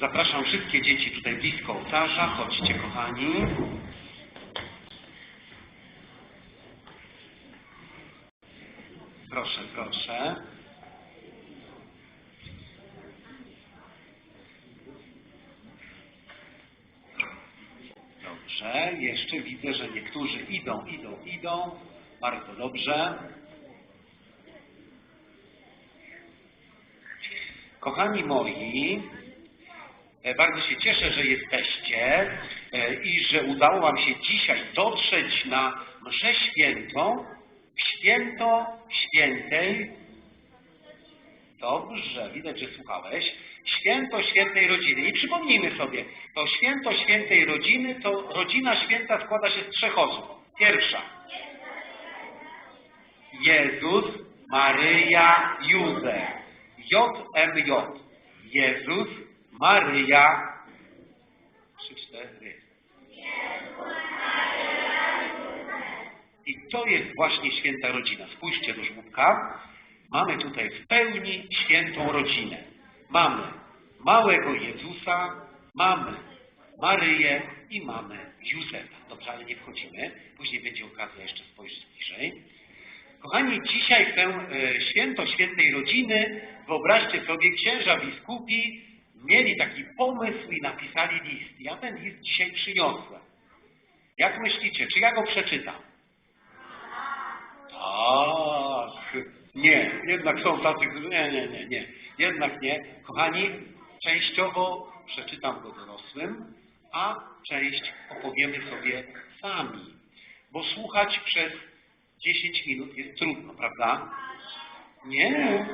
Zapraszam wszystkie dzieci tutaj blisko ołtarza. Chodźcie, kochani. Proszę, proszę. Dobrze, jeszcze widzę, że niektórzy idą, idą, idą. Bardzo dobrze. Kochani moi, bardzo się cieszę, że jesteście e, i że udało Wam się dzisiaj dotrzeć na mszę świętą, święto świętej. Dobrze, widać, że słuchałeś. Święto świętej rodziny. I przypomnijmy sobie, to święto świętej rodziny, to rodzina święta składa się z trzech osób. Pierwsza. Jezus, Maryja, Józef. JMJ. Jezus, Maryja. Trzy, cztery. I to jest właśnie święta rodzina. Spójrzcie do żłóbka. Mamy tutaj w pełni świętą rodzinę. Mamy małego Jezusa, mamy Maryję i mamy Józefa. Dobrze, ale nie wchodzimy. Później będzie okazja jeszcze spojrzeć bliżej. Kochani, dzisiaj w tę e, święto świętej rodziny, wyobraźcie sobie, księża biskupi mieli taki pomysł i napisali list. Ja ten list dzisiaj przyniosłem. Jak myślicie, czy ja go przeczytam? Tak. Nie, jednak są tacy, którzy... Nie, nie, nie, nie. Jednak nie. Kochani, częściowo przeczytam go dorosłym, a część opowiemy sobie sami. Bo słuchać przez 10 minut jest trudno, prawda? Nie.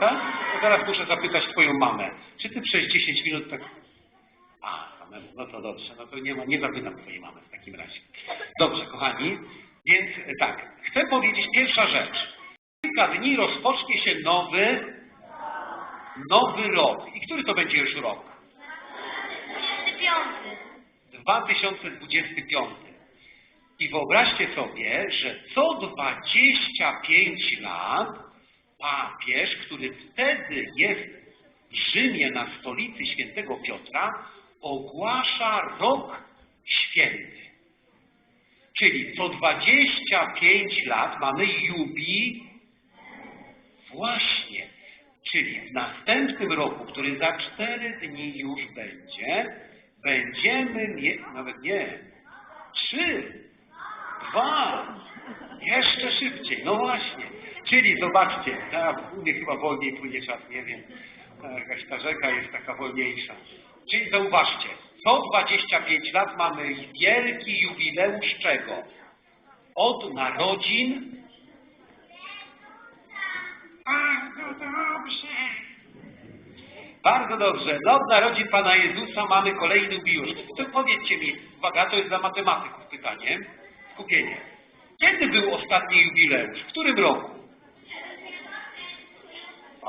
Tak? Teraz muszę zapytać Twoją mamę. Czy Ty przez 10 minut tak... A, samemu, no to dobrze. No to nie, ma, nie zapytam Twojej mamy w takim razie. Dobrze, kochani. Więc e, tak, chcę powiedzieć pierwsza rzecz. Kilka dni rozpocznie się nowy, nowy rok. I który to będzie już rok? 25. 2025. I wyobraźcie sobie, że co 25 lat papież, który wtedy jest w Rzymie na stolicy świętego Piotra, ogłasza rok święty. Czyli co 25 lat mamy jubi właśnie. Czyli w następnym roku, który za 4 dni już będzie, będziemy mieć, nawet nie, trzy, dwa, jeszcze szybciej, no właśnie. Czyli zobaczcie, a u mnie chyba wolniej płynie czas, nie wiem, jakaś ta rzeka jest taka wolniejsza. Czyli zauważcie, co 25 lat mamy wielki jubileusz czego? Od narodzin bardzo dobrze. Bardzo dobrze. No, od narodzin Pana Jezusa mamy kolejny jubileusz. To powiedzcie mi, uwaga, to jest dla matematyków pytanie. Skupienie. Kiedy był ostatni jubileusz? W którym roku?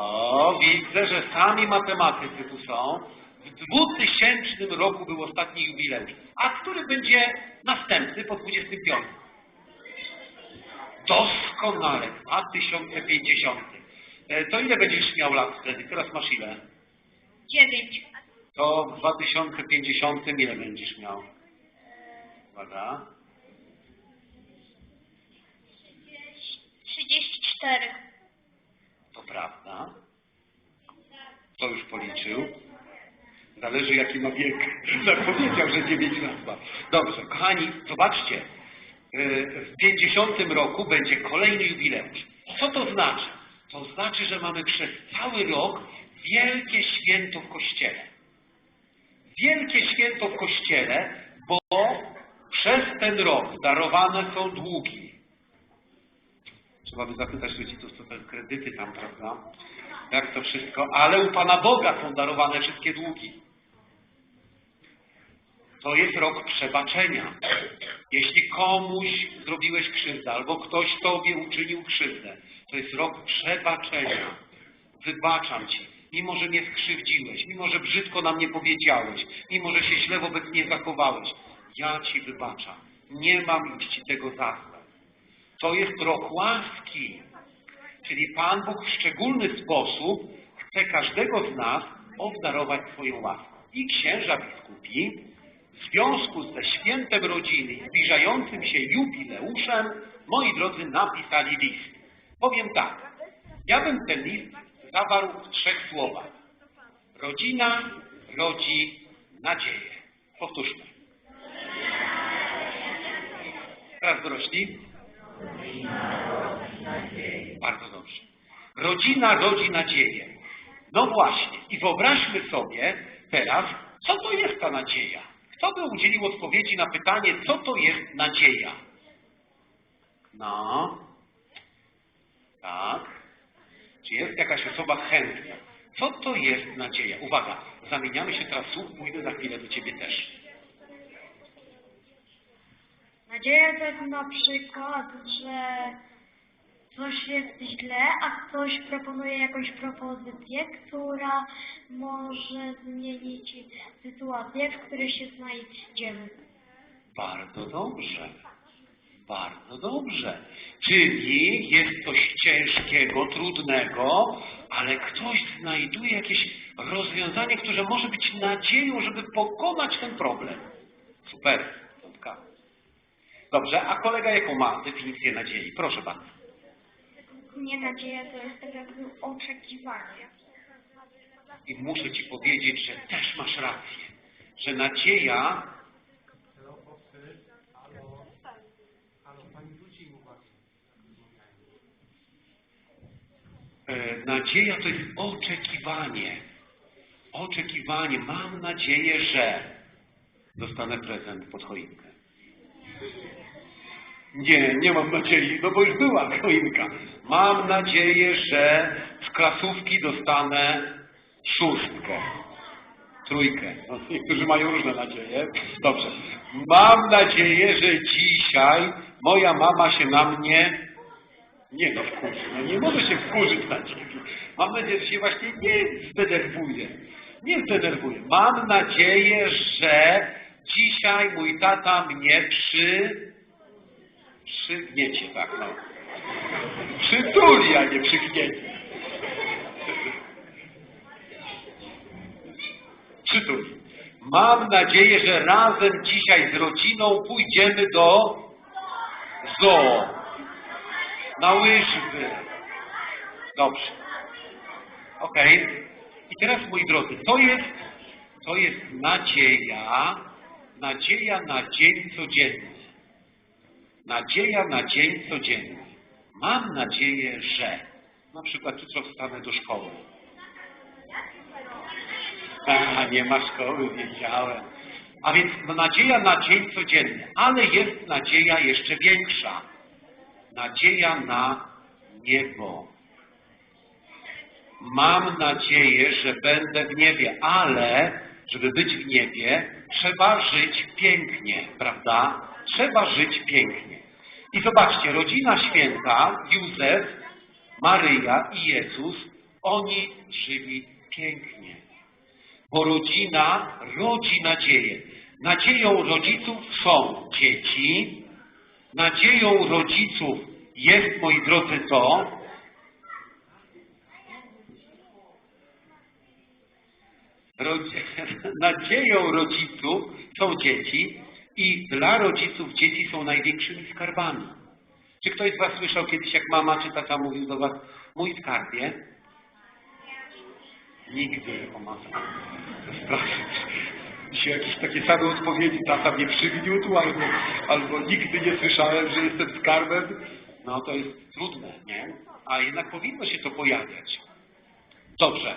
O, widzę, że sami matematycy tu są. W 2000 roku był ostatni jubileusz. A który będzie następny po 25? Doskonale, 2050. E, To ile będziesz miał lat wtedy? Teraz masz ile? 9. To w 2050 ile będziesz miał? Uwaga. 34. To prawda. Kto policzył? Zależy jaki ma wiek. Zapowiedział, że 9 lat ma. Dobrze, kochani, zobaczcie. Yy, W 50 roku będzie kolejny jubileusz. Co to znaczy? To znaczy, że mamy przez cały rok wielkie święto w Kościele. Wielkie święto w Kościele, bo przez ten rok darowane są długi. Trzeba by zapytać rodziców, co te kredyty tam, prawda? Jak to wszystko. Ale u Pana Boga są darowane wszystkie długi. To jest rok przebaczenia. Jeśli komuś zrobiłeś krzywdę, albo ktoś Tobie uczynił krzywdę, to jest rok przebaczenia. Wybaczam Ci, mimo że mnie skrzywdziłeś, mimo że brzydko na mnie powiedziałeś, mimo że się źle wobec mnie zachowałeś. Ja Ci wybaczam. Nie mam już Ci tego za. To jest rok łaski. Czyli Pan Bóg w szczególny sposób chce każdego z nas obdarować swoją łaską. i księża biskupi w związku ze świętem rodziny i zbliżającym się jubileuszem, moi drodzy, napisali list. Powiem tak, ja bym ten list zawarł w trzech słowach. Rodzina rodzi nadzieję. Powtórzmy. Teraz dorośli. Bardzo dobrze. Rodzina rodzi nadzieję. No właśnie. I wyobraźmy sobie teraz, co to jest ta nadzieja. Kto by udzielił odpowiedzi na pytanie, co to jest nadzieja? No. Tak. Czy jest jakaś osoba chętna? Co to jest nadzieja? Uwaga, zamieniamy się teraz słów, pójdę za chwilę do Ciebie też. To jest na przykład, że coś jest źle, a ktoś proponuje jakąś propozycję, która może zmienić sytuację, w której się znajdziemy. Bardzo dobrze. Bardzo dobrze. Czyli jest coś ciężkiego, trudnego, ale ktoś znajduje jakieś rozwiązanie, które może być nadzieją, żeby pokonać ten problem. Super. Piątka. Dobrze, a kolega jaką ma definicję nadziei? Proszę bardzo. Nie nadzieja to jest tak jakby oczekiwanie. I muszę Ci powiedzieć, że też masz rację, że nadzieja E, Nadzieja to jest oczekiwanie. Oczekiwanie. Mam nadzieję, że dostanę prezent pod choinkę. Nie, nie mam nadziei, no bo już była choinka. Mam nadzieję, że z klasówki dostanę szóstkę. Trójkę. No, niektórzy mają różne nadzieje. Dobrze. Mam nadzieję, że dzisiaj moja mama się na mnie nie no wkurzy. No nie może się wkurzyć na ciebie. Mam nadzieję, że się właśnie nie zdenerwuje. Nie zdenerwuje. Mam nadzieję, że dzisiaj mój tata mnie przy... przygniecie, tak no. Przytuli, a nie przygniecie. Przytuli. Mam nadzieję, że razem dzisiaj z rodziną pójdziemy do zoo. Na łyżwy. Dobrze. Okej. I teraz, moi drodzy, to jest, to jest nadzieja, nadzieja na dzień codzienny. Nadzieja na dzień codzienny. Mam nadzieję, że na przykład jutro wstanę do szkoły. A, nie ma szkoły, wiedziałem. A więc no, nadzieja na dzień codzienny, ale jest nadzieja jeszcze większa nadzieja na niebo. Mam nadzieję, że będę w niebie, ale żeby być w niebie, trzeba żyć pięknie, prawda? Trzeba żyć pięknie. I zobaczcie, rodzina święta, Józef, Maryja i Jezus, oni żyli pięknie. Bo rodzina rodzi nadzieję. Nadzieją rodziców są dzieci, Nadzieją rodziców jest, moi drodzy, to, nadzieją rodziców są dzieci i dla rodziców dzieci są największymi skarbami. Czy ktoś z Was słyszał kiedyś, jak mama czy tata mówił do Was, mój skarbie? Nigdy, o matko. To straszne. Dzisiaj jakieś takie same odpowiedzi, tata mnie przygniótł, albo, albo nigdy nie słyszałem, że jestem skarbem. No to jest trudne, nie? A jednak powinno się to pojawiać. Dobrze.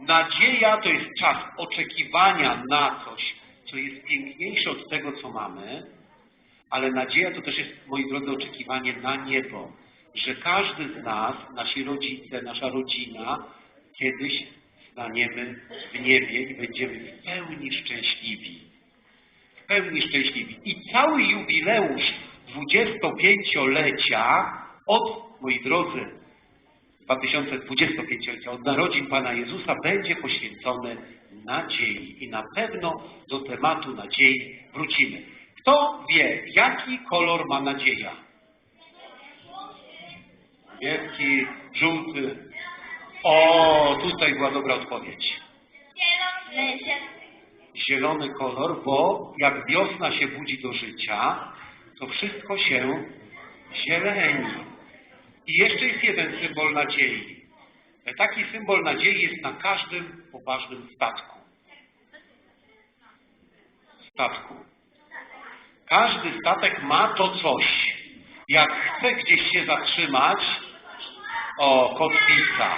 Nadzieja to jest czas oczekiwania na coś, co jest piękniejsze od tego, co mamy, ale nadzieja to też jest, moi drodzy, oczekiwanie na niebo. Że każdy z nas, nasi rodzice, nasza rodzina, kiedyś staniemy w niebie i będziemy w pełni szczęśliwi. W pełni szczęśliwi. I cały jubileusz 25-lecia od, moi drodzy, 2025-lecia od narodzin Pana Jezusa będzie poświęcony nadziei. I na pewno do tematu nadziei wrócimy. Kto wie, jaki kolor ma nadzieja? Niebieski, żółty. O, tutaj była dobra odpowiedź. Zielony. zielony kolor, bo jak wiosna się budzi do życia, to wszystko się zieleni. I jeszcze jest jeden symbol nadziei. Taki symbol nadziei jest na każdym poważnym statku. Statku. Każdy statek ma to coś. Jak chce gdzieś się zatrzymać, o, kotwica.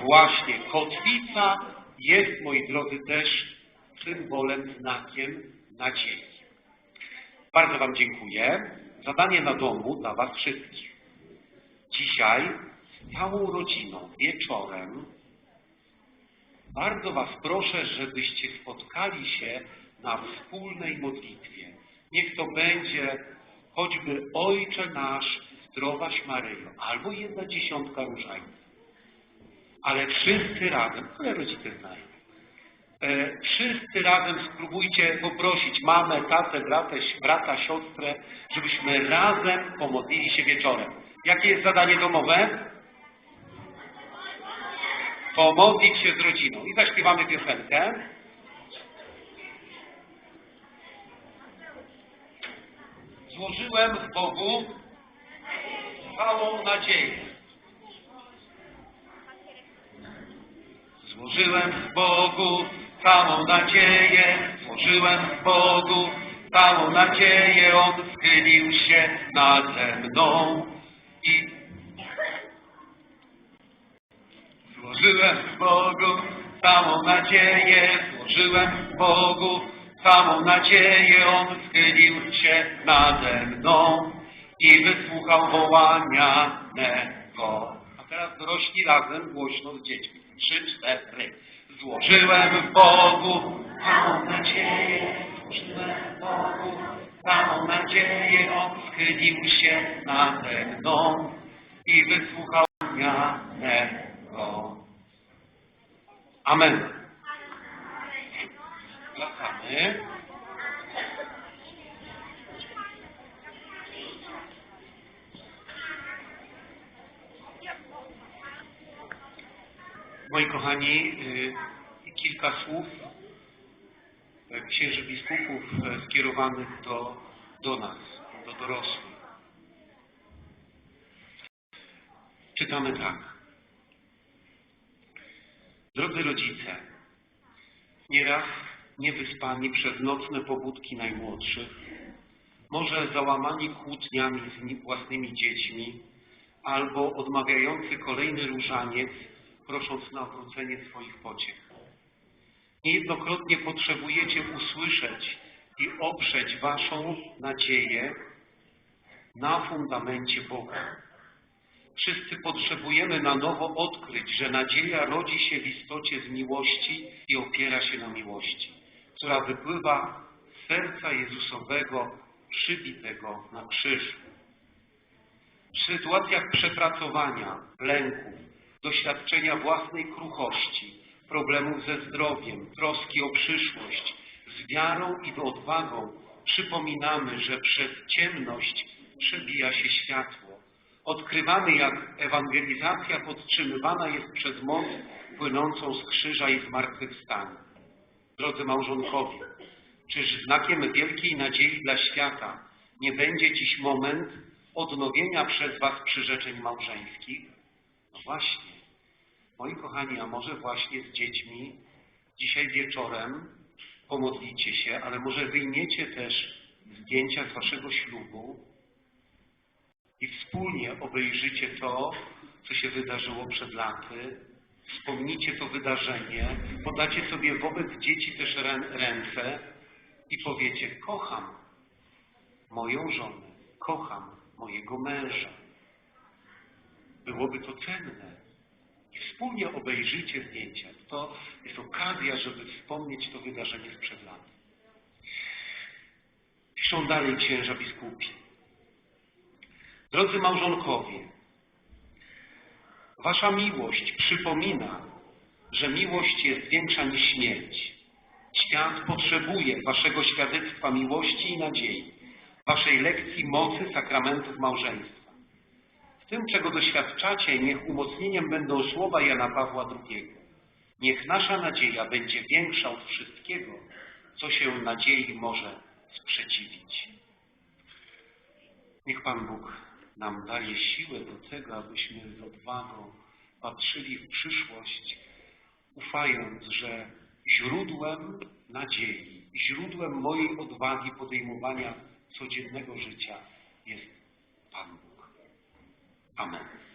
Właśnie, kotwica jest, moi drodzy, też symbolem, znakiem nadziei. Bardzo Wam dziękuję. Zadanie na domu dla Was wszystkich. Dzisiaj całą rodziną wieczorem bardzo Was proszę, żebyście spotkali się na wspólnej modlitwie. Niech to będzie choćby Ojcze nasz, zdrowaś Maryjo, albo jedna dziesiątka różańców. Ale wszyscy razem, ale rodzice znają. E, wszyscy razem spróbujcie poprosić mamę, tatę, brata, brata, siostrę, żebyśmy razem pomodlili się wieczorem. Jakie jest zadanie domowe? Pomodlić się z rodziną. I zaśpiewamy piosenkę. Złożyłem w Bogu całą nadzieję. Złożyłem w Bogu całą nadzieję, złożyłem w Bogu całą nadzieję, On schylił się nade mną i złożyłem Bogu całą nadzieję, złożyłem Bogu całą nadzieję, On schylił się nade mną i wysłuchał wołania mego. A teraz dorośli razem głośno z dziećmi. Trzy, cztery. Złożyłem Bogu całą nadzieję, złożyłem Bogu nadzieję, On schylił się nade mną i wysłuchał wołania mego. Amen. Wracamy. Moi kochani, y, kilka słów y, księży biskupów y, skierowanych do, do nas, do dorosłych. Czytamy tak. Drodzy rodzice, nieraz niewyspani przez nocne pobudki najmłodszych, może załamani kłótniami z własnymi dziećmi, albo odmawiający kolejny różaniec, prosząc na odwrócenie swoich pociech. Niejednokrotnie potrzebujecie usłyszeć i oprzeć waszą nadzieję na fundamencie Boga. Wszyscy potrzebujemy na nowo odkryć, że nadzieja rodzi się w istocie z miłości i opiera się na miłości, która wypływa z serca Jezusowego przybitego na krzyżu. W sytuacjach przepracowania, lęków, doświadczenia własnej kruchości, problemów ze zdrowiem, troski o przyszłość, z wiarą i odwagą przypominamy, że przez ciemność przebija się światło. Odkrywamy, jak ewangelizacja podtrzymywana jest przez moc płynącą z krzyża i zmartwychwstania. Drodzy małżonkowie, czyż znakiem wielkiej nadziei dla świata nie będzie dziś moment odnowienia przez Was przyrzeczeń małżeńskich? No właśnie, moi kochani, a może właśnie z dziećmi dzisiaj wieczorem pomodlicie się, ale może wyjmiecie też zdjęcia z Waszego ślubu i wspólnie obejrzycie to, co się wydarzyło przed laty, wspomnicie to wydarzenie, podacie sobie wobec dzieci też rę- ręce i powiecie, kocham moją żonę, kocham mojego męża. Byłoby to cenne. I wspólnie obejrzyjcie zdjęcia. To okazja, żeby wspomnieć to wydarzenie sprzed lat. Piszą dalej księża biskupi. Drodzy małżonkowie, wasza miłość przypomina, że miłość jest większa niż śmierć. Świat potrzebuje waszego świadectwa miłości i nadziei, waszej lekcji mocy sakramentów małżeństwa. W tym, czego doświadczacie, niech umocnieniem będą słowa Jana Pawła II. Niech nasza nadzieja będzie większa od wszystkiego, co się nadziei może sprzeciwić. Niech Pan Bóg nam daje siłę do tego, abyśmy z odwagą patrzyli w przyszłość, ufając, że źródłem nadziei, źródłem mojej odwagi podejmowania codziennego życia jest Pan Bóg. Amen.